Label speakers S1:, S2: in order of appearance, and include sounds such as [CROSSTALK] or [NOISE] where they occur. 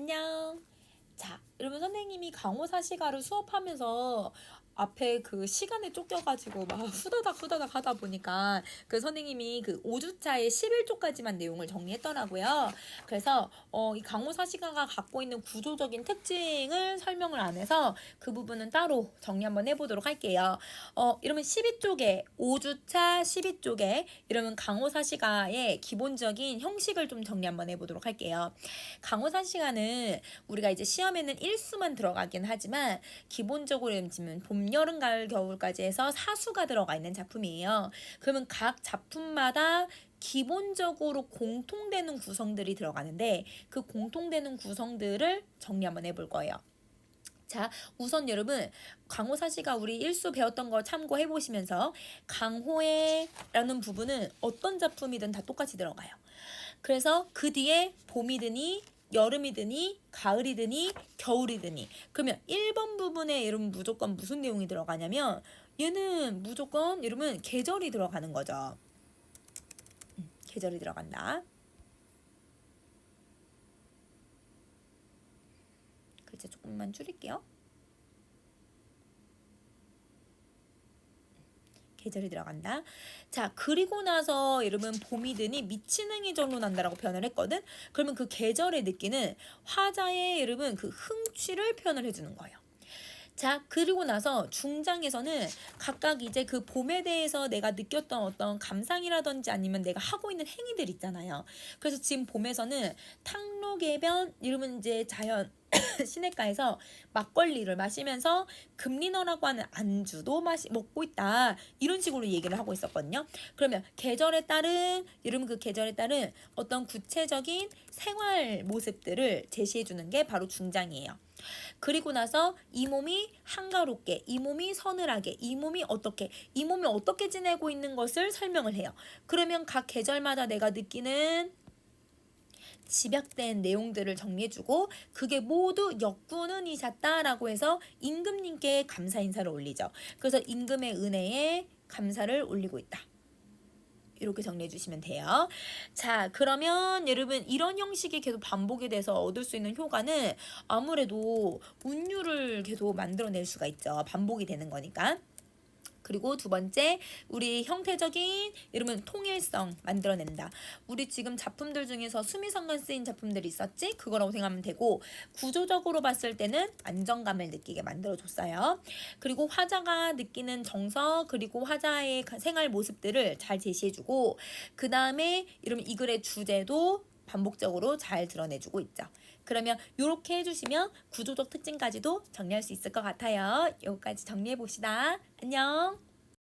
S1: 안녕. 자, 여러분 선생님이 강호사시가를 수업하면서 앞에 그 시간에 쫓겨가지고 막 후다닥 후다닥 하다 보니까 그 선생님이 그 5주차의 11조까지만 내용을 정리했더라고요. 그래서 어, 이 강호사시가가 갖고 있는 구조적인 특징을 설명을 안 해서 그 부분은 따로 정리 한번 해보도록 할게요. 어, 이러면 12쪽에 5주차 12쪽에 이러면 강호사시가의 기본적인 형식을 좀 정리 한번 해보도록 할게요. 강호사시가는 우리가 이제 시험에는 일수만 들어가긴 하지만 기본적으로 지금 봄, 여름, 가을, 겨울까지 해서 사수가 들어가 있는 작품이에요. 그러면 각 작품마다 기본적으로 공통되는 구성들이 들어가는데 그 공통되는 구성들을 정리 한번 해볼 거예요. 자, 우선 여러분 강호사시가 우리 일수 배웠던 거 참고해 보시면서 강호애라는 부분은 어떤 작품이든 다 똑같이 들어가요. 그래서 그 뒤에 봄이드니 여름이 드니 가을이 드니 겨울이 드니 그러면 1번 부분에 여러분 무조건 무슨 내용이 들어가냐면 얘는 무조건 여러분 계절이 들어가는 거죠. 음, 계절이 들어간다. 글자 조금만 줄일게요. 계절이 들어간다. 자, 그리고 나서 여러분 봄이 드니 미치능이 절로 난다라고 표현을 했거든. 그러면 그 계절의 느끼는 화자의 여러분 그 흥취를 표현을 해주는 거예요. 자, 그리고 나서 중장에서는 각각 이제 그 봄에 대해서 내가 느꼈던 어떤 감상이라든지 아니면 내가 하고 있는 행위들 있잖아요. 그래서 지금 봄에서는 탕로개변 이러면 이제 자연 [COUGHS] 시내가에서 막걸리를 마시면서 금리너라고 하는 안주도 마시 먹고 있다 이런 식으로 얘기를 하고 있었거든요. 그러면 계절에 따른 여러분 그 계절에 따른 어떤 구체적인 생활 모습들을 제시해 주는 게 바로 중장이에요. 그리고 나서 이 몸이 한가롭게, 이 몸이 서늘하게, 이 몸이 어떻게, 이 몸이 어떻게 지내고 있는 것을 설명을 해요. 그러면 각 계절마다 내가 느끼는 집약된 내용들을 정리해주고 그게 모두 역군은 이셨다라고 해서 임금님께 감사 인사를 올리죠. 그래서 임금의 은혜에 감사를 올리고 있다. 이렇게 정리해 주시면 돼요. 자, 그러면 여러분 이런 형식이 계속 반복이 돼서 얻을 수 있는 효과는 아무래도 운율을 계속 만들어낼 수가 있죠. 반복이 되는 거니까. 그리고 두 번째, 우리 형태적인 여러분 통일성 만들어낸다. 우리 지금 작품들 중에서 수미상관 쓰인 작품들이 있었지? 그거라고 생각하면 되고 구조적으로 봤을 때는 안정감을 느끼게 만들어줬어요. 그리고 화자가 느끼는 정서 그리고 화자의 생활 모습들을 잘 제시해주고 그 다음에 여러분 이 글의 주제도 반복적으로 잘 드러내주고 있죠. 그러면 이렇게 해주시면 구조적 특징까지도 정리할 수 있을 것 같아요. 여기까지 정리해 봅시다. 안녕.